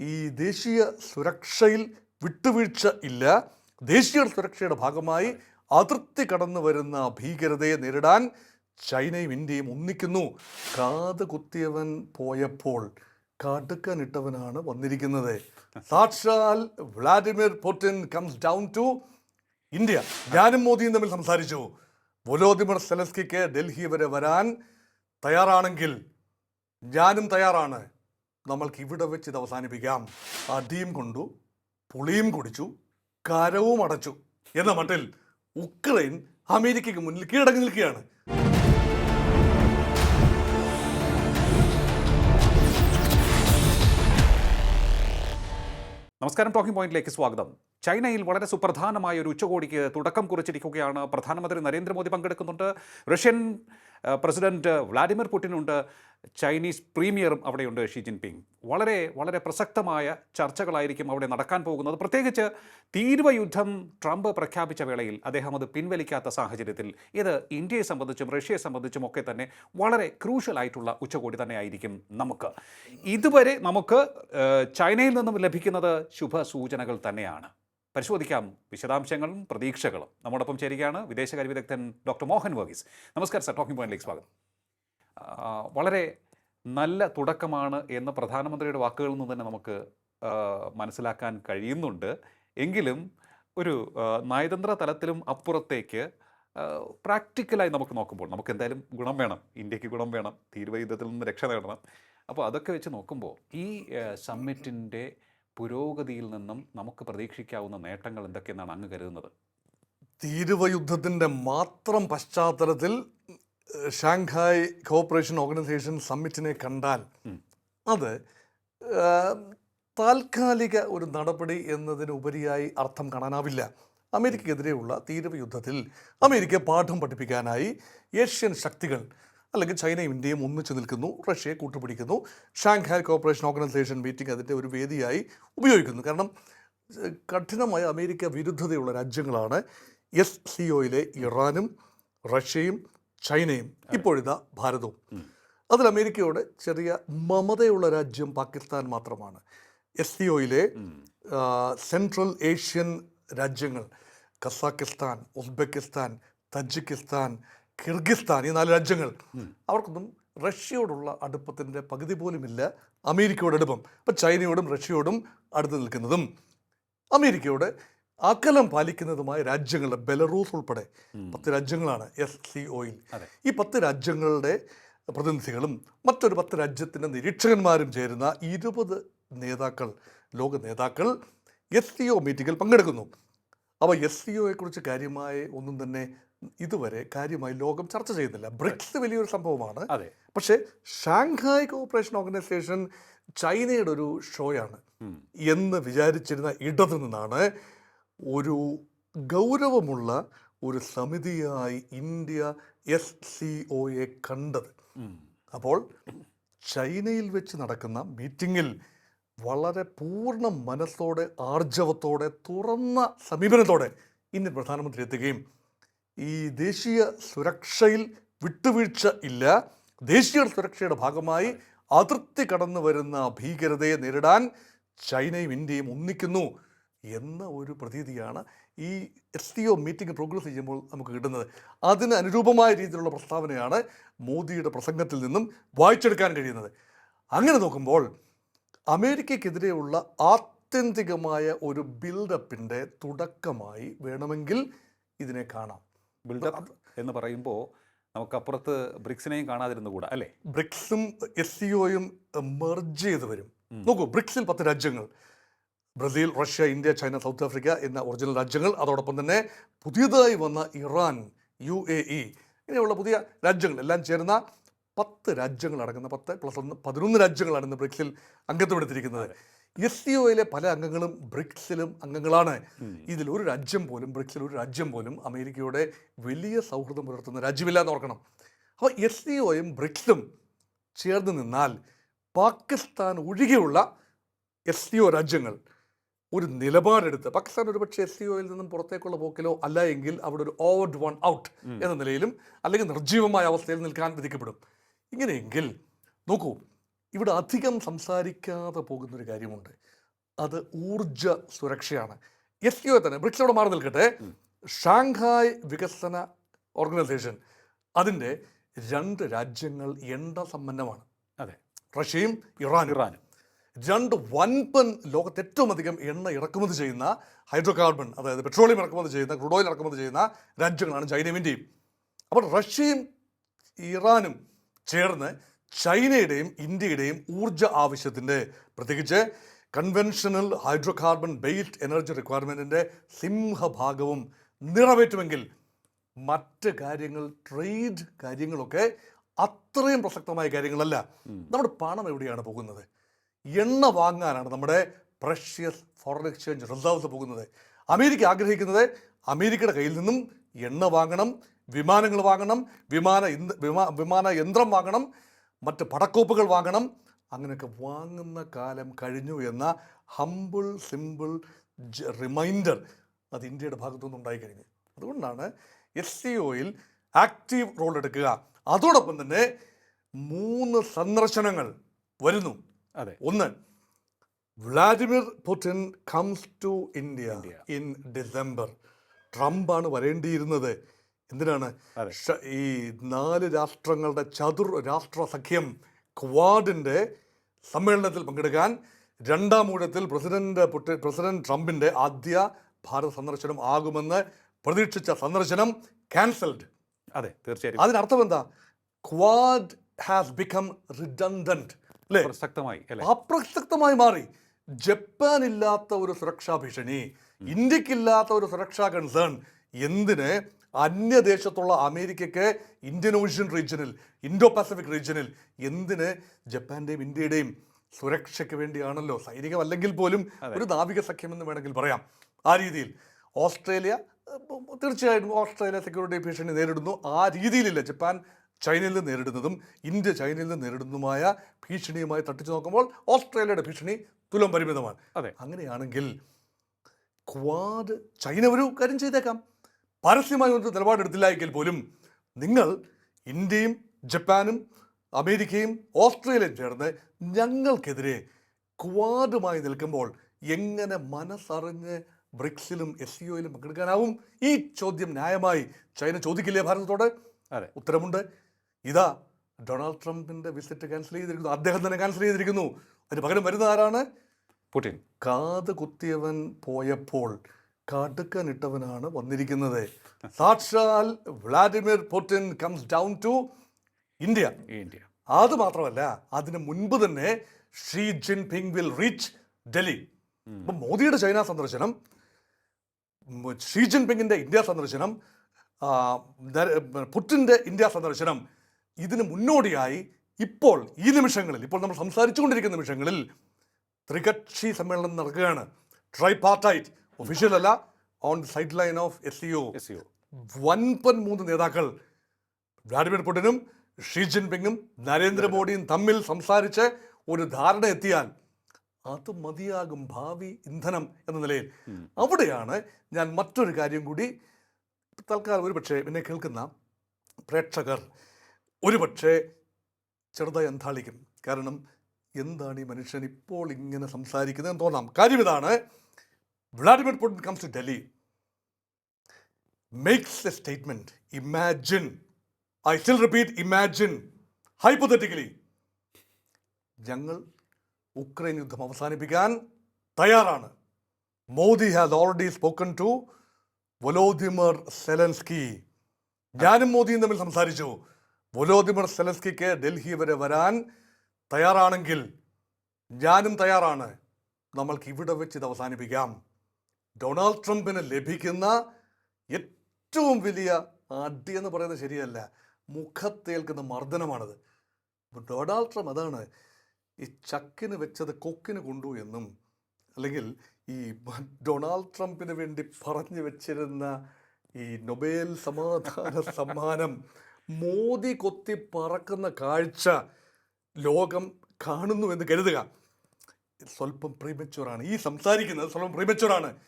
ഈ ദേശീയ സുരക്ഷയിൽ വിട്ടുവീഴ്ച ഇല്ല. ദേശീയ സുരക്ഷയുടെ ഭാഗമായി അതിർത്തി കടന്നു വരുന്ന ഭീകരതയെ നേരിടാൻ ചൈനയും ഇന്ത്യയും ഒന്നിക്കുന്നു. കാത് കുത്തിയവൻ പോയപ്പോൾ കടുക്കനിട്ടവനാണ് വന്നിരിക്കുന്നത്. സാക്ഷാൽ Vladimir Putin comes down to India. ഞാനും മോദിയും തമ്മിൽ സംസാരിച്ചു. വൊലോദിമിർ സെലസ്കിക്ക് ഡൽഹി വരെ വരാൻ തയ്യാറാണെങ്കിൽ ഞാനും തയ്യാറാണ്. നമ്മൾക്ക് ഇവിടെ വെച്ച് ഇത് അവസാനിപ്പിക്കാം. അടിയും കൊണ്ടു പുളിയും കുടിച്ചു കരവും അടച്ചു എന്ന മട്ടിൽ ഉക്രൈൻ അമേരിക്കയ്ക്ക് മുന്നിൽ കീഴടങ്ങി നിൽക്കുകയാണ്. നമസ്കാരം ടോക്കിംഗ് പോയിന്റിലേക്ക് സ്വാഗതം. ചൈനയിൽ വളരെ സുപ്രധാനമായ ഒരു ഉച്ചകോടിക്ക് തുടക്കം കുറിച്ചിരിക്കുകയാണ് പ്രധാനമന്ത്രി നരേന്ദ്രമോദി പങ്കെടുക്കുന്നുണ്ട്. Russian president Vladimir പുടിനുണ്ട്. ചൈനീസ് പ്രീമിയറും അവിടെയുണ്ട് ഷീ ജിൻപിങ്. വളരെ വളരെ പ്രസക്തമായ ചർച്ചകളായിരിക്കും അവിടെ നടക്കാൻ പോകുന്നത്. പ്രത്യേകിച്ച് തീരുവ യുദ്ധം ട്രംപ് പ്രഖ്യാപിച്ച വേളയിൽ അദ്ദേഹം അത് പിൻവലിക്കാത്ത സാഹചര്യത്തിൽ ഇത് ഇന്ത്യയെ സംബന്ധിച്ചും റഷ്യയെ സംബന്ധിച്ചും ഒക്കെ തന്നെ വളരെ ക്രൂഷ്യൽ ആയിട്ടുള്ള ഉച്ചകോടി തന്നെ ആയിരിക്കും നമുക്ക്. ഇതുവരെ നമുക്ക് ചൈനയിൽ നിന്നും ലഭിക്കുന്നത് ശുഭസൂചനകൾ തന്നെയാണ്. പരിശോധിക്കാം വിശദാംശങ്ങളും പ്രതീക്ഷകളും. നമ്മോടൊപ്പം ചേരുകയാണ് വിദേശകാര്യ വിദഗ്ധൻ ഡോക്ടർ മോഹൻ വർഗീസ്. നമസ്കാരം സർ. ടോക്കിംഗ് പോയിന്റിലേക്ക് സ്വാഗതം. വളരെ നല്ല തുടക്കമാണ് എന്ന് പ്രധാനമന്ത്രിയുടെ വാക്കുകളിൽ നിന്ന് തന്നെ നമുക്ക് മനസ്സിലാക്കാൻ കഴിയുന്നുണ്ട്. എങ്കിലും ഒരു നയതന്ത്ര തലത്തിലും അപ്പുറത്തേക്ക് പ്രാക്ടിക്കലായി നമുക്ക് നോക്കുമ്പോൾ നമുക്ക് എന്തായാലും ഗുണം വേണം ഇന്ത്യയ്ക്ക് ഗുണം വേണം തീരുവ യുദ്ധത്തിൽ നിന്ന് രക്ഷ നേടണം. അപ്പോൾ അതൊക്കെ വെച്ച് നോക്കുമ്പോൾ ഈ സമ്മിറ്റിന്റെ പുരോഗതിയിൽ നിന്നും നമുക്ക് പ്രതീക്ഷിക്കാവുന്ന നേട്ടങ്ങൾ എന്തൊക്കെയെന്നാണ് അങ്ങ് കരുതുന്നത്? തീരുവ യുദ്ധത്തിന്റെ മാത്രം പശ്ചാത്തലത്തിൽ ഷാങ്ഹായ് കോപ്പറേഷൻ ഓർഗനൈസേഷൻ സമ്മിറ്റിനെ കണ്ടാൽ അത് താൽക്കാലിക ഒരു നടപടി എന്നതിനുപരിയായി അർത്ഥം കാണാനാവില്ല. അമേരിക്കക്കെതിരെയുള്ള തീരവ യുദ്ധത്തിൽ അമേരിക്ക പാഠം പഠിപ്പിക്കാനായി ഏഷ്യൻ ശക്തികൾ അല്ലെങ്കിൽ ചൈനയും ഇന്ത്യയും ഒന്നിച്ചു നിൽക്കുന്നു റഷ്യയെ കൂട്ടുപിടിക്കുന്നു. ഷാങ്ഹായ് കോപ്പറേഷൻ ഓർഗനൈസേഷൻ മീറ്റിംഗ് അതിന്റെ ഒരു വേദിയായി ഉപയോഗിക്കുന്നു. കാരണം കഠിനമായ അമേരിക്ക വിരുദ്ധതയുള്ള രാജ്യങ്ങളാണ്. എസ് സി ഒയിലെ ഇറാനും റഷ്യയും ചൈനയും ഇപ്പോഴിതാ ഭാരതവും. അതിൽ അമേരിക്കയോട് ചെറിയ മമതയുള്ള രാജ്യം പാകിസ്ഥാൻ മാത്രമാണ്. എസ് സി ഒയിലെ സെൻട്രൽ ഏഷ്യൻ രാജ്യങ്ങൾ കസാക്കിസ്ഥാൻ ഉസ്ബെക്കിസ്ഥാൻ തജിക്കിസ്ഥാൻ കിർഗിസ്ഥാൻ ഈ നാല് രാജ്യങ്ങൾ. അവർക്കൊന്നും റഷ്യയോടുള്ള അടുപ്പത്തിന്റെ പകുതി പോലുമില്ല അമേരിക്കയോട് അടുപ്പം. അപ്പം ചൈനയോടും റഷ്യയോടും അടുത്ത് നിൽക്കുന്നതും അമേരിക്കയോട് അകലം പാലിക്കുന്നതുമായ രാജ്യങ്ങൾ ബെലറൂസ് ഉൾപ്പെടെ പത്ത് രാജ്യങ്ങളാണ് എസ് സി ഒയിൽ ഈ പത്ത് രാജ്യങ്ങളുടെ പ്രതിനിധികളും മറ്റൊരു പത്ത് രാജ്യത്തിന്റെ നിരീക്ഷകന്മാരും ചേരുന്ന ഇരുപത് നേതാക്കൾ ലോക നേതാക്കൾ എസ് സി ഒ മീറ്റിങ്ങിൽ പങ്കെടുക്കുന്നു. അപ്പോൾ എസ് സി ഒയെക്കുറിച്ച് കാര്യമായ ഒന്നും തന്നെ ഇതുവരെ കാര്യമായി ലോകം ചർച്ച ചെയ്യുന്നില്ല. ബ്രിക്സ് വലിയൊരു സംഭവമാണ്. പക്ഷേ ഷാങ്ഹായ് കോപ്പറേഷൻ ഓർഗനൈസേഷൻ ചൈനയുടെ ഒരു ഷോയാണ്. എന്ന് വിചാരിച്ചിരുന്ന ഇടതു നിന്നാണ് ഒരു ഗൗരവമുള്ള ഒരു സമിതിയായി ഇന്ത്യ എസ് സി ഒയെ കണ്ടത്. അപ്പോൾ ചൈനയിൽ വെച്ച് നടക്കുന്ന മീറ്റിങ്ങിൽ വളരെ പൂർണ മനസ്സോടെ ആർജവത്തോടെ തുറന്ന സമീപനത്തോടെ ഇന്ത്യൻ പ്രധാനമന്ത്രി എത്തുകയും ഈ ദേശീയ സുരക്ഷയിൽ വിട്ടുവീഴ്ച ഇല്ല. ദേശീയ സുരക്ഷയുടെ ഭാഗമായി അതിർത്തി കടന്നു വരുന്ന ഭീകരതയെ നേരിടാൻ ചൈനയും ഇന്ത്യയും ഒന്നിക്കുന്നു. എന്ന ഒരു പ്രതീതിയാണ് ഈ S T O meeting progress ചെയ്യുമ്പോൾ നമുക്ക് കിട്ടുന്നത്. അതിന് അനുരൂപമായ രീതിയിലുള്ള പ്രസ്താവനയാണ് മോദിയുടെ പ്രസംഗത്തിൽ നിന്നും വായിച്ചെടുക്കാൻ കഴിയുന്നത്. അങ്ങനെ നോക്കുമ്പോൾ അമേരിക്കയ്ക്കെതിരെയുള്ള ആത്യന്തികമായ ഒരു ബിൽഡപ്പിന്റെ തുടക്കമായി വേണമെങ്കിൽ ഇതിനെ കാണാം. ബിൽഡപ്പ് എന്ന് പറയുമ്പോൾ നമുക്കപ്പുറത്ത് ബ്രിക്സിനെയും കാണാതിരുന്നുകൂടാ അല്ലേ? ബ്രിക്സും എസ് സി ഒയും മെർജ് ചെയ്ത് വരും. നോക്കൂ ബ്രിക്സിൽ പത്ത് രാജ്യങ്ങൾ. Brazil Russia India China South Africa എന്ന ഒറിജിനൽ രാജ്യങ്ങൾ. അതോടൊപ്പം തന്നെ പുതിയതായി വന്ന ഇറാൻ യു എ ഇ ഇങ്ങനെയുള്ള പുതിയ രാജ്യങ്ങൾ. എല്ലാം ചേരുന്ന പത്ത് രാജ്യങ്ങൾ അടങ്ങുന്ന പത്ത് പ്ലസ് ഒന്ന് പതിനൊന്ന് രാജ്യങ്ങളാണ് ഇന്ന് ബ്രിക്സിൽ അംഗത്വമെടുത്തിരിക്കുന്നത് എസ് സി ഒയിലെ പല അംഗങ്ങളും ബ്രിക്സിലും അംഗങ്ങളാണ്. ഇതിൽ ഒരു രാജ്യം പോലും ബ്രിക്സിൽ ഒരു രാജ്യം പോലും അമേരിക്കയുടെ വലിയ സൗഹൃദം പുലർത്തുന്ന രാജ്യമില്ല എന്ന് ഓർക്കണം. അപ്പോൾ എസ് സി ഒയും ബ്രിക്സും ചേർന്ന് നിന്നാൽ പാകിസ്ഥാൻ ഒഴികെയുള്ള എസ് സി ഒ രാജ്യങ്ങൾ ഒരു നിലപാടെടുത്ത്. പാകിസ്ഥാൻ ഒരു പക്ഷേ എസ് സി ഒയിൽ നിന്നും പുറത്തേക്കുള്ള പോക്കിലോ അല്ല എങ്കിൽ അവിടെ ഒരു ഓവർഡ് വൺ ഔട്ട് എന്ന നിലയിലും അല്ലെങ്കിൽ നിർജീവമായ അവസ്ഥയിൽ നിൽക്കാൻ വിധിക്കപ്പെടും. ഇങ്ങനെയെങ്കിൽ നോക്കൂ ഇവിടെ അധികം സംസാരിക്കാതെ പോകുന്നൊരു കാര്യമുണ്ട്. അത് ഊർജ സുരക്ഷയാണ്. എസ് യു തന്നെ ബ്രിക്സോടെ മാറി നിൽക്കട്ടെ. ഷാങ്ഹായ് വികസന ഓർഗനൈസേഷൻ അതിന്റെ രണ്ട് രാജ്യങ്ങൾ എണ്ണ സമ്പന്നമാണ്. അതെ. റഷ്യയും ഇറാനും. ഇറാനും. രണ്ട് വൻപൻ ലോകത്ത് ഏറ്റവും അധികം എണ്ണ ഇറക്കുമതി ചെയ്യുന്ന ഹൈഡ്രോ കാർബൺ അതായത് പെട്രോളിയം ഇറക്കുമതി ചെയ്യുന്ന ക്രൂഡ് ഓയിൽ ഇറക്കുമതി ചെയ്യുന്ന രാജ്യങ്ങളാണ് ചൈനയും ഇന്ത്യയും. അപ്പോൾ റഷ്യയും ഇറാനും ചേർന്ന് ചൈനയുടെയും ഇന്ത്യയുടെയും ഊർജ ആവശ്യത്തിന്റെ പ്രത്യേകിച്ച് conventional hydro carbon based energy റിക്വയർമെന്റിന്റെ സിംഹഭാഗവും നിറവേറ്റുമെങ്കിൽ മറ്റ് കാര്യങ്ങൾ ട്രേഡ് കാര്യങ്ങളൊക്കെ അത്രയും പ്രസക്തമായ കാര്യങ്ങളല്ല. നമ്മുടെ പണം എവിടെയാണ് പോകുന്നത്? എണ്ണ വാങ്ങാനാണ് നമ്മുടെ പ്രഷ്യസ് ഫോറിൻ എക്സ്ചേഞ്ച് റിസർവ്സ് പോകുന്നത്. അമേരിക്ക ആഗ്രഹിക്കുന്നത് അമേരിക്കയുടെ കയ്യിൽ നിന്നും എണ്ണ വാങ്ങണം വിമാനങ്ങൾ വാങ്ങണം വിമാന വിമാ വിമാന യന്ത്രം വാങ്ങണം മറ്റ് പടക്കോപ്പുകൾ വാങ്ങണം. അങ്ങനെയൊക്കെ വാങ്ങുന്ന കാലം കഴിഞ്ഞു എന്ന ഹമ്പിൾ സിമ്പിൾ റിമൈൻഡർ അത് ഇന്ത്യയുടെ ഭാഗത്തു നിന്നുണ്ടായി ഉണ്ടായിക്കഴിഞ്ഞു അതുകൊണ്ടാണ് എസ് സി ഒയിൽ ആക്റ്റീവ് റോൾ എടുക്കുക. അതോടൊപ്പം തന്നെ മൂന്ന് സന്ദർശനങ്ങൾ വരുന്നു. അതെ. ഒന്ന് Vladimir Putin comes to India. In December. ട്രംപാണ് വരേണ്ടിയിരുന്നത്. എന്തിനാണ്? ഈ നാല് രാഷ്ട്രങ്ങളുടെ ചതുർ രാഷ്ട്ര സഖ്യം ക്വാഡിന്റെ സമ്മേളനത്തിൽ പങ്കെടുക്കാൻ രണ്ടാം ഊഴത്തിൽ പ്രസിഡന്റ് പുടിൻ പ്രസിഡന്റ് ട്രംപിന്റെ ആദ്യ ഭാരത സന്ദർശനം ആകുമെന്ന് പ്രതീക്ഷിച്ച സന്ദർശനം ക്യാൻസൽഡ്. അതെ തീർച്ചയായും അതിനർത്ഥം എന്താ? Quad has become redundant. അല്ലേ പ്രസക്തമായി അല്ലേ? അപ്രസക്തമായി മാറി. ജപ്പാൻ ഇല്ലാത്ത ഒരു സുരക്ഷാ ഭീഷണി ഇന്ത്യക്കില്ലാത്ത ഒരു സുരക്ഷാ കൺസേൺ എന്തിന്? അന്യദേശത്തുള്ള അമേരിക്കയ്ക്ക് ഇന്ത്യൻ ഓഷ്യൻ റീജിയനിൽ ഇൻഡോ പസഫിക് റീജിയനിൽ എന്തിന്? ജപ്പാന്റെയും ഇന്ത്യയുടെയും സുരക്ഷയ്ക്ക് വേണ്ടിയാണല്ലോ. സൈനികമല്ലെങ്കിൽ പോലും ഒരു നാവിക സഖ്യമെന്ന് വേണമെങ്കിൽ പറയാം. ആ രീതിയിൽ. ഓസ്ട്രേലിയ തീർച്ചയായിട്ടും ഓസ്ട്രേലിയ സെക്യൂരിറ്റി ഭീഷണി നേരിടുന്നു. ആ രീതിയിലില്ല. ജപ്പാൻ ചൈനയിൽ നിന്ന് നേരിടുന്നതും ഇന്ത്യ ചൈനയിൽ നിന്ന് നേരിടുന്നതുമായ ഭീഷണിയുമായി തട്ടിച്ചു നോക്കുമ്പോൾ ഓസ്ട്രേലിയയുടെ ഭീഷണി തുലം പരിമിതമാണ്. അതെ. അങ്ങനെയാണെങ്കിൽ ക്വാഡ് ചൈന ഒരു കാര്യം ചെയ്തേക്കാം. പരസ്യമായി ഒരു നിലപാടെടുത്തില്ല എങ്കിൽ പോലും നിങ്ങൾ ഇന്ത്യയും ജപ്പാനും അമേരിക്കയും ഓസ്ട്രേലിയയും ചേർന്ന് ഞങ്ങൾക്കെതിരെ ക്വാഡുമായി നിൽക്കുമ്പോൾ എങ്ങനെ മനസ്സറിഞ്ഞ് ബ്രിക്സിലും എസ് സി ഒയിലും പങ്കെടുക്കാനാവും? ഈ ചോദ്യം ന്യായമായി ചൈന ചോദിക്കില്ലേ ഭാരതത്തോട്? അതെ. ഉത്തരമുണ്ട്. ഇതാ ഡൊണാൾഡ് ട്രംപിന്റെ വിസിറ്റ് ക്യാൻസൽ ചെയ്തിരിക്കുന്നു. അദ്ദേഹം തന്നെ ക്യാൻസൽ ചെയ്തിരിക്കുന്നു. അതിന് പകരം വരുന്ന ആരാണ്? പുടിൻ. കാത് കുത്തിയവൻ പോയപ്പോൾ കടുക്കനിട്ടവനാണ് വന്നിരിക്കുന്നത്. സാക്ഷാൽ Vladimir Putin comes down to India. India. അത് മാത്രമല്ല അതിന് മുൻപ് തന്നെ Xi Jinping will reach Delhi. അപ്പം മോദിയുടെ ചൈന സന്ദർശനം ഷീ ജിൻ പിങ്ങിന്റെ ഇന്ത്യ സന്ദർശനം പുട്ടിന്റെ ഇന്ത്യ സന്ദർശനം ഇതിന് മുന്നോടിയായി ഇപ്പോൾ ഈ നിമിഷങ്ങളിൽ ഇപ്പോൾ നമ്മൾ സംസാരിച്ചുകൊണ്ടിരിക്കുന്ന നിമിഷങ്ങളിൽ ത്രികക്ഷി സമ്മേളനം നടക്കുകയാണ്. ട്രൈ പാർട്ടൈറ്റ് ഒഫീഷ്യൽ അല്ല on sideline of S C O വൻപൻ മൂന്ന് നേതാക്കൾ വ്ളാഡിമിർ പുടിനും ഷീ ജിൻപിങ്ങും നരേന്ദ്രമോദിയും തമ്മിൽ സംസാരിച്ച് ഒരു ധാരണ എത്തിയാൽ അത് മതിയാകും ഭാവി ഇന്ധനം എന്ന നിലയിൽ. അവിടെയാണ് ഞാൻ മറ്റൊരു കാര്യം കൂടി തൽക്കാലം ഒരുപക്ഷെ എന്നെ കേൾക്കുന്ന പ്രേക്ഷകർ ഒരുപക്ഷെ ചെറുതായി അന്താളിക്കും കാരണം എന്താണ് ഈ മനുഷ്യൻ ഇപ്പോൾ ഇങ്ങനെ സംസാരിക്കുന്നത് എന്ന് തോന്നാം. കാര്യം ഇതാണ് Vladimir Putin comes to Delhi makes a statement imagine I still repeat imagine hypothetically ഞങ്ങൾ ഉക്രൈൻ യുദ്ധം അവസാനിപ്പിക്കാൻ തയ്യാറാണ്. Modi has already spoken to Volodymyr Zelensky ഞാനും മോദിയും തമ്മിൽ സംസാരിച്ചു. വൊലോദിമർ സെലസ്കിക്ക് ഡൽഹി വരെ വരാൻ തയ്യാറാണെങ്കിൽ ഞാനും തയ്യാറാണ്. നമ്മൾക്ക് ഇവിടെ വെച്ച് ഇത് അവസാനിപ്പിക്കാം. ഡൊണാൾഡ് ട്രംപിന് ലഭിക്കുന്ന ഏറ്റവും വലിയ അടി എന്ന് പറയുന്നത് ശരിയല്ല. മുഖത്തേൽക്കുന്ന മർദ്ദനമാണത്. ഡൊണാൾഡ് ട്രംപ് അതാണ് ഈ ചക്കിന് വെച്ചത് കൊക്കിന് കൊണ്ടു എന്നും അല്ലെങ്കിൽ ഈ ഡൊണാൾഡ് ട്രംപിന് വേണ്ടി പറഞ്ഞു വെച്ചിരുന്ന ഈ നൊബേൽ സമാധാന സമ്മാനം മോദി കൊത്തി പറക്കുന്ന കാഴ്ച ലോകം കാണുന്നു എന്ന് കരുതുക. സ്വല്പം പ്രീമച്ചുവറാണ് ഈ സംസാരിക്കുന്നത് സ്വല്പം പ്രീമച്ചുവറാണ്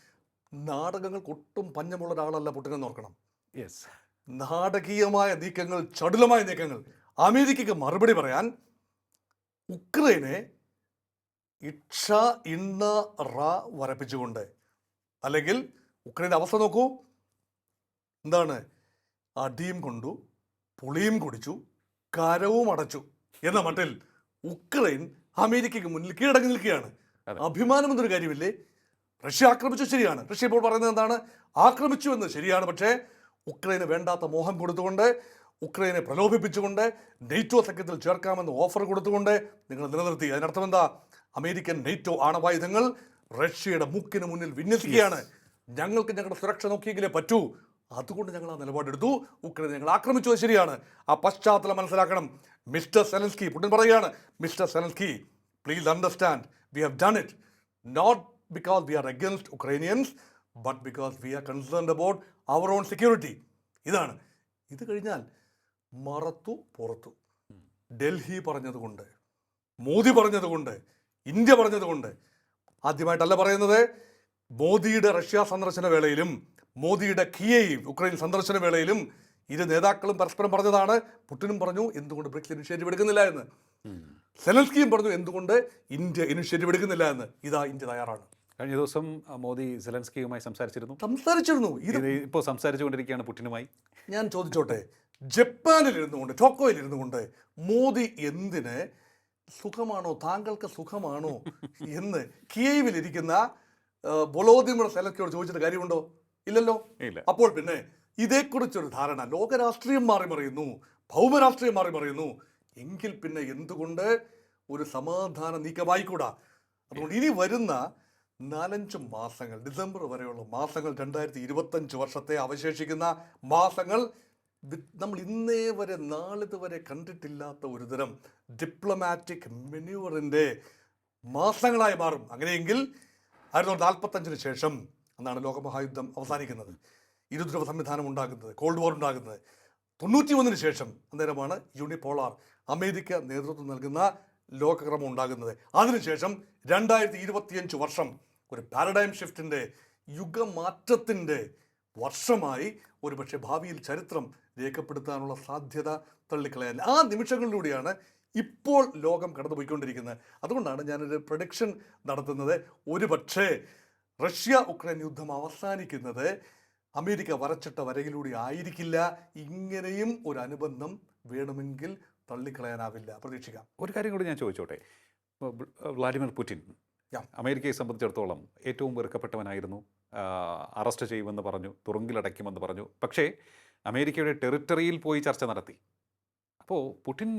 നാടകങ്ങൾക്ക് ഒട്ടും പഞ്ഞമുള്ള ഒരാളല്ല പുട്ടിനെന്ന് ഓർക്കണം. യെസ് നാടകീയമായ നീക്കങ്ങൾ ചടുലമായ നീക്കങ്ങൾ. അമേരിക്കയ്ക്ക് മറുപടി പറയാൻ ഉക്രൈനെ ഇക്ഷ ഇണ്ണ റ വരപ്പിച്ചുകൊണ്ട്. അല്ലെങ്കിൽ ഉക്രൈന്റെ അവസ്ഥ നോക്കൂ. എന്താണ്? അടിയും കൊണ്ടു പുളിയും കുടിച്ചു കരവും അടച്ചു എന്ന മട്ടിൽ ഉക്രൈൻ അമേരിക്കയ്ക്ക് മുന്നിൽ കീഴടങ്ങി നിൽക്കുകയാണ്. അഭിമാനം എന്നൊരു കാര്യമില്ലേ? റഷ്യ ആക്രമിച്ചു ശരിയാണ്. റഷ്യ ഇപ്പോൾ പറയുന്നത് എന്താണ്? ആക്രമിച്ചു എന്ന് ശരിയാണ്. പക്ഷേ ഉക്രൈന് വേണ്ടാത്ത മോഹം കൊടുത്തുകൊണ്ട് ഉക്രൈനെ പ്രലോഭിപ്പിച്ചുകൊണ്ട് നെയ്റ്റോ സഖ്യത്തിൽ ചേർക്കാമെന്ന് ഓഫർ കൊടുത്തുകൊണ്ട് നിങ്ങൾ നിലനിർത്തി. അതിനർത്ഥം എന്താ? അമേരിക്കൻ നെയ്റ്റോ ആണവായുധങ്ങൾ റഷ്യയുടെ മുക്കിന് മുന്നിൽ വിന്യസിക്കുകയാണ്. ഞങ്ങൾക്ക് ഞങ്ങളുടെ സുരക്ഷ നോക്കിയെങ്കിലേ പറ്റൂ. അതുകൊണ്ട് ഞങ്ങൾ ആ നിലപാടെടുത്തു ഉക്രൈൻ ഞങ്ങൾ ആക്രമിച്ചു അത് ശരിയാണ്. ആ പശ്ചാത്തലം മനസ്സിലാക്കണം. മിസ്റ്റർ സെലൻസ്കി പുടിൻ പറയുകയാണ് Mr Zelensky please understand we have done it not because we are against Ukrainians but because we are concerned about our own security ഇതാണ്. ഇത് കഴിഞ്ഞാൽ മറത്തു പുറത്തു. ഡൽഹി പറഞ്ഞതുകൊണ്ട് മോദി പറഞ്ഞതുകൊണ്ട് ഇന്ത്യ പറഞ്ഞതുകൊണ്ട് ആദ്യമായിട്ടല്ല പറയുന്നത്. മോദിയുടെ റഷ്യ സന്ദർശന വേളയിലും മോദിയുടെ കിയയിൽ ഉക്രൈൻ സന്ദർശന വേളയിലും ഇരു നേതാക്കളും പരസ്പരം പറഞ്ഞതാണ്. പുടിനും പറഞ്ഞു എന്തുകൊണ്ട് ബ്രിക്സ് ഇനിഷ്യേറ്റീവ് എടുക്കുന്നില്ല എന്ന്. സെലൻസ്കിയും പറഞ്ഞു എന്തുകൊണ്ട് ഇന്ത്യ ഇനിഷ്യേറ്റീവ് എടുക്കുന്നില്ല എന്ന്. ഇതാ ഇന്ത്യ തയ്യാറാണ്. കഴിഞ്ഞ ദിവസം മോദി സെലൻസ്കിയുമായി സംസാരിച്ചിരുന്നു. സംസാരിച്ചിരുന്നു. ഇത് ഇപ്പോൾ സംസാരിച്ചുകൊണ്ടിരിക്കുകയാണ് പുട്ടിനുമായി. ഞാൻ ചോദിച്ചോട്ടെ ജപ്പാനിൽ ഇരുന്നുകൊണ്ട് ടോക്കോയിൽ ഇരുന്നുകൊണ്ട് മോദി എന്തിന് സുഖമാണോ താങ്കൾക്ക് സുഖമാണോ എന്ന് കിയവിലിരിക്കുന്ന ബൊളോദിമിർ സെലക്കോട് ചോദിച്ചിട്ട് കാര്യമുണ്ടോ? ഇല്ലല്ലോ. ഇല്ല. അപ്പോൾ പിന്നെ ഇതേക്കുറിച്ചൊരു ധാരണ. ലോകരാഷ്ട്രീയം മാറി മറിയുന്നു. ഭൗമരാഷ്ട്രീയം മാറി മറിയുന്നു. എങ്കിൽ പിന്നെ എന്തുകൊണ്ട് ഒരു സമാധാന നീക്കമായിക്കൂടാ? അതുകൊണ്ട് ഇനി വരുന്ന നാലഞ്ച് മാസങ്ങൾ ഡിസംബർ വരെയുള്ള മാസങ്ങൾ രണ്ടായിരത്തി ഇരുപത്തഞ്ച് വർഷത്തെ അവശേഷിക്കുന്ന മാസങ്ങൾ നമ്മൾ ഇന്നേ വരെ നാളിതുവരെ കണ്ടിട്ടില്ലാത്ത ഒരു തരം ഡിപ്ലോമാറ്റിക് മെന്യൂവറിന്റെ മാസങ്ങളായി മാറും. അങ്ങനെയെങ്കിൽ ആയിരത്തി തൊള്ളായിരത്തി നാൽപ്പത്തഞ്ചിന് ശേഷം അന്നാണ് ലോകമഹായുദ്ധം അവസാനിക്കുന്നത്. ഇരുദ്രവ സംവിധാനം ഉണ്ടാകുന്നത് കോൾഡ് വാർ ഉണ്ടാകുന്നത്. തൊണ്ണൂറ്റി ഒന്നിന് ശേഷം അന്നേരമാണ് യൂണിപോളാർ അമേരിക്ക നേതൃത്വം നൽകുന്ന ലോകക്രമം ഉണ്ടാകുന്നത്. അതിനുശേഷം രണ്ടായിരത്തി ഇരുപത്തിയഞ്ച് വർഷം ഒരു പാരഡൈം ഷിഫ്റ്റിന്റെ യുഗമാറ്റത്തിന്റെ വർഷമായി ഒരുപക്ഷെ ഭാവിയിൽ ചരിത്രം രേഖപ്പെടുത്താനുള്ള സാധ്യത തള്ളിക്കളയാൻ. ആ നിമിഷങ്ങളിലൂടെയാണ് ഇപ്പോൾ ലോകം കടന്നുപോയിക്കൊണ്ടിരിക്കുന്നത്. അതുകൊണ്ടാണ് ഞാനൊരു പ്രൊഡിക്ഷൻ നടത്തുന്നത്. ഒരുപക്ഷേ റഷ്യ ഉക്രൈൻ യുദ്ധം അവസാനിക്കുന്നത് അമേരിക്ക വരച്ചിട്ട വരയിലൂടെ ആയിരിക്കില്ല. ഇങ്ങനെയും ഒരു അനുബന്ധം വേണമെങ്കിൽ തള്ളിക്കളയാനാവില്ല. പ്രതീക്ഷിക്കാം. ഒരു കാര്യം കൂടി ഞാൻ ചോദിച്ചോട്ടെ. Vladimir Putin. അമേരിക്കയെ സംബന്ധിച്ചിടത്തോളം ഏറ്റവും വെറുക്കപ്പെട്ടവനായിരുന്നു. അറസ്റ്റ് ചെയ്യുമെന്ന് പറഞ്ഞു തുറുങ്കിലടയ്ക്കുമെന്ന് പറഞ്ഞു. പക്ഷേ അമേരിക്കയുടെ ടെറിട്ടറിയിൽ പോയി ചർച്ച നടത്തി. അപ്പോൾ പുടിൻ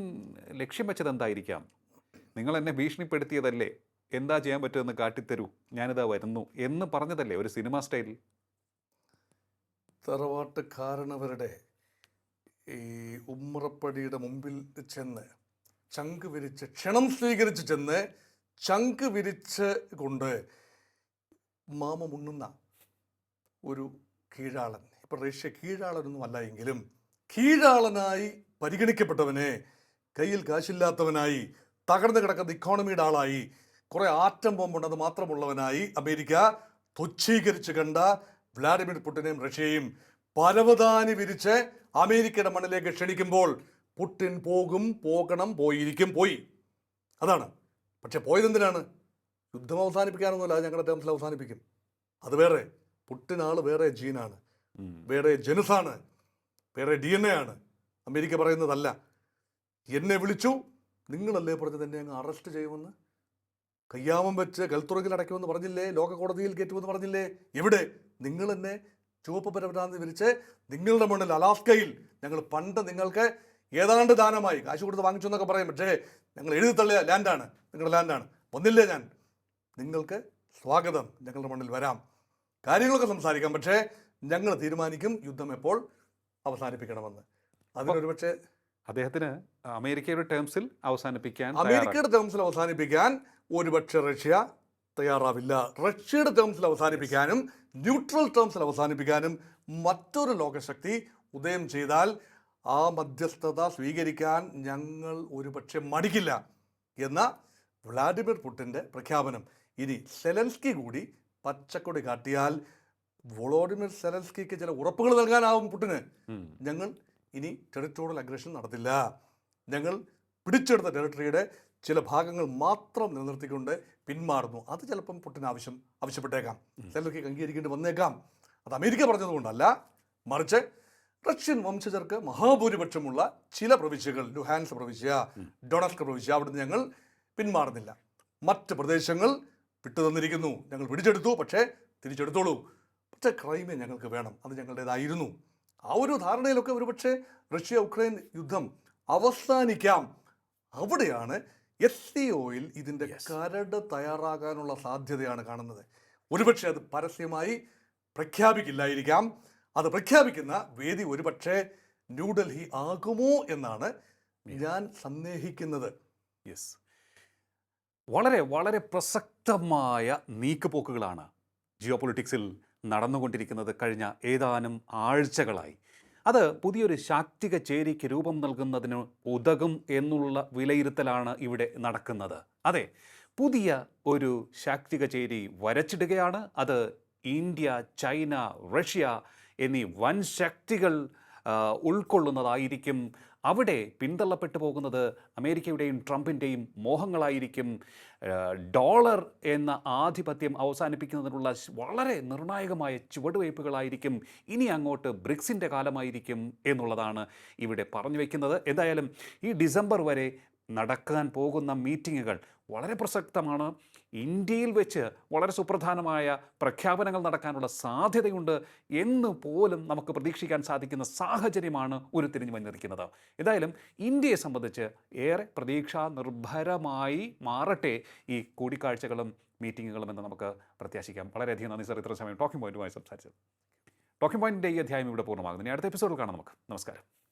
ലക്ഷ്യം വെച്ചത് എന്തായിരിക്കാം നിങ്ങൾ എന്നെ ഭീഷണിപ്പെടുത്തിയതല്ലേ? എന്താ ചെയ്യാൻ പറ്റുമെന്ന് കാട്ടിത്തരൂ. ഞാനിതാ വരുന്നു എന്ന് പറഞ്ഞതല്ലേ ഒരു സിനിമ സ്റ്റൈലിൽ തറവാട്ടുകാരണവരുടെ ഈ ഉമ്മറപ്പടിയുടെ മുമ്പിൽ ചെന്ന് ചങ്ക് വിരിച്ച് ക്ഷണം സ്വീകരിച്ച് ചെന്ന് ചങ്ക് വിരിച്ച് കൊണ്ട് മാമ മുണ്ണുന്ന ഒരു കീഴാളൻ. ഇപ്പം റഷ്യ കീഴാളനൊന്നും അല്ല എങ്കിലും കീഴാളനായി പരിഗണിക്കപ്പെട്ടവനെ കയ്യിൽ കാശില്ലാത്തവനായി തകർന്നു കിടക്കുന്ന ഇക്കോണമിയുടെ ആളായി കുറെ ആറ്റം ബോംബുണ്ട് അത് മാത്രമുള്ളവനായി അമേരിക്ക തുച്ഛീകരിച്ച് കണ്ട വ്ലാഡിമിർ പുടിനെയും റഷ്യയും പരവതാനി വിരിച്ച് അമേരിക്കയുടെ മണ്ണിലേക്ക് ക്ഷണിക്കുമ്പോൾ പുടിൻ പോകും പോകണം പോയിരിക്കും പോയി. അതാണ്. പക്ഷെ പോയതെന്തിനാണ്? യുദ്ധം അവസാനിപ്പിക്കാനൊന്നുമില്ല അത് ഞങ്ങളുടെ ടേംസിൽ അവസാനിപ്പിക്കും. അത് വേറെ. പുട്ടിൻ ആൾ വേറെ ജീനാണ്. വേറെ ജനുസാണ്. വേറെ ഡി എൻ എ ആണ് അമേരിക്ക പറയുന്നതല്ല. എന്നെ വിളിച്ചു. നിങ്ങളല്ലേ പറഞ്ഞത് എന്നെ അങ്ങ് അറസ്റ്റ് ചെയ്യുമെന്ന്? കയ്യാമം വെച്ച് കൽത്തുറകിൽ അടയ്ക്കുമെന്ന് പറഞ്ഞില്ലേ? ലോക കോടതിയിൽ കയറ്റുമെന്ന് പറഞ്ഞില്ലേ? എവിടെ? നിങ്ങൾ എന്നെ ചുവപ്പ് പരവരാന്ന് വിരിച്ച് നിങ്ങളുടെ മുന്നിൽ അലാസ്കയിൽ ഞങ്ങൾ പണ്ട് നിങ്ങൾക്ക് ഏതാണ്ട് ദാനമായി കാശ് കൊടുത്ത് വാങ്ങിച്ചു എന്നൊക്കെ പറയും. പക്ഷേ ഞങ്ങൾ എഴുതി തള്ളിയ ലാൻഡാണ്. നിങ്ങളുടെ ലാൻഡാണ്. ഒന്നില്ലേ ഞാൻ? നിങ്ങൾക്ക് സ്വാഗതം. ഞങ്ങളുടെ മണ്ണിൽ വരാം. കാര്യങ്ങളൊക്കെ സംസാരിക്കാം. പക്ഷേ ഞങ്ങൾ തീരുമാനിക്കും യുദ്ധം എപ്പോൾ അവസാനിപ്പിക്കണമെന്ന്. അതിനൊരു പക്ഷേ അദ്ദേഹത്തിന് അമേരിക്കയുടെ ടേംസിൽ അവസാനിപ്പിക്കാൻ അമേരിക്കയുടെ ടേംസിൽ അവസാനിപ്പിക്കാൻ ഒരുപക്ഷെ റഷ്യ തയ്യാറാവില്ല. റഷ്യയുടെ ടേംസിൽ അവസാനിപ്പിക്കാനും ന്യൂട്രൽ ടേംസിൽ അവസാനിപ്പിക്കാനും മറ്റൊരു ലോകശക്തി ഉദയം ചെയ്താൽ ആ മധ്യസ്ഥത സ്വീകരിക്കാൻ ഞങ്ങൾ ഒരുപക്ഷെ മടിക്കില്ല എന്ന വ്ളാഡിമിർ പുടിന്റെ പ്രഖ്യാപനം. ഇനി സെലൻസ്കി കൂടി പച്ചക്കൊടി കാട്ടിയാൽ വൊളോഡിമിർ സെലൻസ്കിക്ക് ചില ഉറപ്പുകൾ നൽകാനാവും പുട്ടിന്. ഞങ്ങൾ ഇനി ടെറിട്ടോറിയൽ അഗ്രഷൻ നടത്തില്ല. ഞങ്ങൾ പിടിച്ചെടുത്ത ടെറിട്ടറിയുടെ ചില ഭാഗങ്ങൾ മാത്രം നിലനിർത്തിക്കൊണ്ട് പിന്മാറുന്നു. അത് ചിലപ്പം പുട്ടിന് ആവശ്യം ആവശ്യപ്പെട്ടേക്കാം. ചിലർക്ക് അംഗീകരിക്കേണ്ടി വന്നേക്കാം. അത് അമേരിക്ക പറഞ്ഞതുകൊണ്ടല്ല. മറിച്ച് റഷ്യൻ വംശജർക്ക് മഹാഭൂരിപക്ഷമുള്ള ചില പ്രവിശ്യകൾ ലുഹാൻസ് പ്രവിശ്യ ഡൊണസ്ക് പ്രവിശ്യ അവിടുന്ന് ഞങ്ങൾ പിന്മാറുന്നില്ല. മറ്റ് പ്രദേശങ്ങൾ വിട്ടുതന്നിരിക്കുന്നു. ഞങ്ങൾ പിടിച്ചെടുത്തു പക്ഷേ തിരിച്ചെടുത്തോളൂ. പക്ഷേ ക്രൈമേ ഞങ്ങൾക്ക് വേണം. അത് ഞങ്ങളുടേതായിരുന്നു. ആ ഒരു ധാരണയിലൊക്കെ ഒരുപക്ഷെ റഷ്യ ഉക്രൈൻ യുദ്ധം അവസാനിക്കാം. അവിടെയാണ് എസ് സി ഒയിൽ ഇതിന്റെ കരട് തയ്യാറാകാനുള്ള സാധ്യതയാണ് കാണുന്നത്. ഒരുപക്ഷെ അത് പരസ്യമായി പ്രഖ്യാപിക്കില്ലായിരിക്കാം. അത് പ്രഖ്യാപിക്കുന്ന വേദി ഒരുപക്ഷെ ന്യൂഡൽഹി ആകുമോ എന്നാണ് ഞാൻ സന്ദേഹിക്കുന്നത്. യെസ് വളരെ വളരെ പ്രസക്തമായ നീക്കുപോക്കുകളാണ് ജിയോ പൊളിറ്റിക്സിൽ നടന്നുകൊണ്ടിരിക്കുന്നത് കഴിഞ്ഞ ഏതാനും ആഴ്ചകളായി. അത് പുതിയൊരു ശാക്തിക ചേരിക്ക് രൂപം നൽകുന്നതിന് ഉതകും എന്നുള്ള വിലയിരുത്തലാണ് ഇവിടെ നടക്കുന്നത്. അതെ പുതിയ ഒരു ശാക്തിക ചേരി വരച്ചിടുകയാണ്. അത് ഇന്ത്യ ചൈന റഷ്യ എന്നീ വൻ ശക്തികൾ ഉൾക്കൊള്ളുന്നതായിരിക്കും അവിടെ പിന്തള്ളപ്പെട്ടു പോകുന്നത് അമേരിക്കയുടെയും ട്രംപിന്റെയും മോഹങ്ങളായിരിക്കും. ഡോളർ എന്ന ആധിപത്യം അവസാനിപ്പിക്കുന്നതിനുള്ള വളരെ നിർണായകമായ ചുവടുവയ്പ്പുകളായിരിക്കും ഇനി അങ്ങോട്ട് ബ്രിക്സിന്റെ കാലമായിരിക്കും എന്നുള്ളതാണ് ഇവിടെ പറഞ്ഞു വയ്ക്കുന്നത് എന്തായാലും ഈ ഡിസംബർ വരെ നടക്കാൻ പോകുന്ന മീറ്റിങ്ങുകൾ വളരെ പ്രസക്തമാണ്. ഇന്ത്യയിൽ വെച്ച് വളരെ സുപ്രധാനമായ പ്രഖ്യാപനങ്ങൾ നടക്കാനുള്ള സാധ്യതയുണ്ട് എന്ന് പോലും നമുക്ക് പ്രതീക്ഷിക്കാൻ സാധിക്കുന്ന സാഹചര്യമാണ് ഉരുത്തിരിഞ്ഞു വന്നിരിക്കുന്നത്. എന്തായാലും ഇന്ത്യയെ സംബന്ധിച്ച് ഏറെ പ്രതീക്ഷാ നിർഭരമായി മാറട്ടെ ഈ കൂടിക്കാഴ്ചകളും മീറ്റിങ്ങുകളും എന്ന് നമുക്ക് പ്രത്യാശിക്കാം. വളരെയധികം നന്ദി സർ ഇത്ര സമയം ടോക്കിംഗ് പോയിന്റുമായി സംസാരിച്ചത് ടോക്കിംഗ് പോയിന്റിന്റെ ഈ അധ്യായം ഇവിടെ പൂർണമാകുന്നു. ഇനി അടുത്ത എപ്പിസോഡിൽ കാണാം നമുക്ക്. നമസ്കാരം.